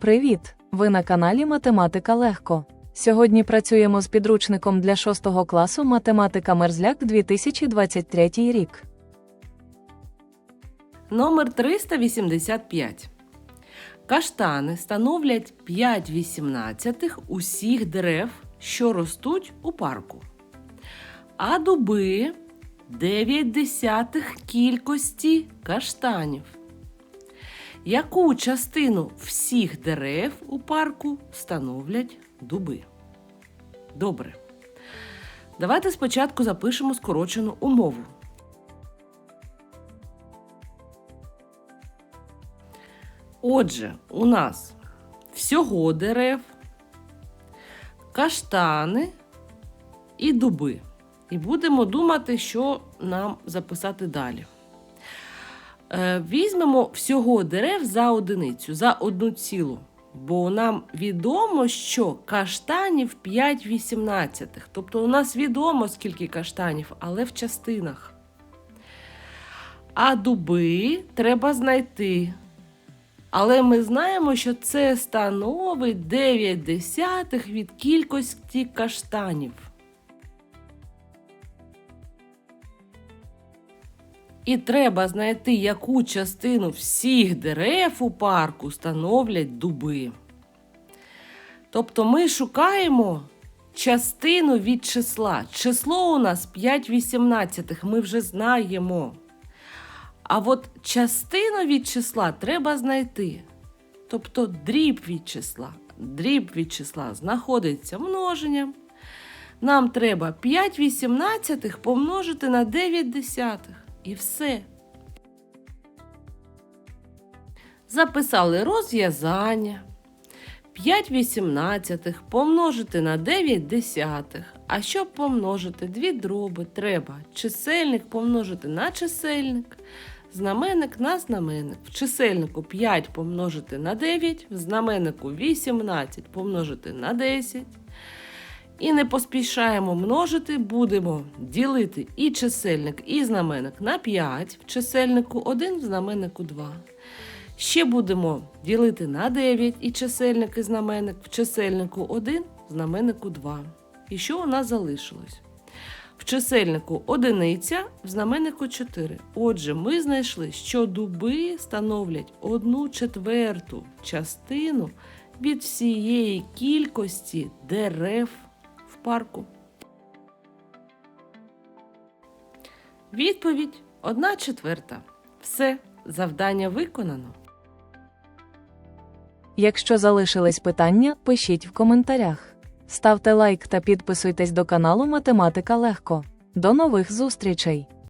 Привіт! Ви на каналі Математика Легко. Сьогодні працюємо з підручником для 6 класу Математика Мерзляк 2023 рік. Номер 385. Каштани становлять 5 вісімнадцятих усіх дерев, що ростуть у парку. А дуби 9 десятих кількості каштанів. Яку частину всіх дерев у парку становлять дуби? Добре. Давайте спочатку запишемо скорочену умову. Отже, у нас всього дерев, каштани і дуби. І будемо думати, що нам записати далі. Е, Візьмемо всього дерев за одиницю, за одну цілу. Бо нам відомо, що каштанів 5 вісімнадцятих. Тобто у нас відомо, скільки каштанів, але в частинах. А дуби треба знайти. Але ми знаємо, що це становить 9 десятих від кількості каштанів. І треба знайти, яку частину всіх дерев у парку становлять дуби. Тобто ми шукаємо частину від числа. Число у нас 5 вісімнадцятих, ми вже знаємо. А от частину від числа треба знайти. Тобто дріб від числа. Дріб від числа знаходиться множенням. Нам треба 5 вісімнадцятих помножити на 9 десятих. І все. Записали розв'язання. 5 вісімнадцятих помножити на 9 десятих. А щоб помножити дві дроби, треба чисельник помножити на чисельник, знаменник на знаменник. В чисельнику 5 помножити на 9, в знаменнику 18 помножити на 10. І не поспішаємо множити, будемо ділити і чисельник, і знаменник на 5, в чисельнику 1, в знаменнику 2. Ще будемо ділити на 9 і чисельник, і знаменник, в чисельнику 1, в знаменнику 2. І що у нас залишилось? В чисельнику одиниця, в знаменнику 4. Отже, ми знайшли, що дуби становлять одну четверту частину від всієї кількості дерев парку. Відповідь одна четверта. Все, завдання виконано. Якщо залишились питання, пишіть в коментарях. Ставте лайк та підписуйтесь до каналу Математика Легко. До нових зустрічей!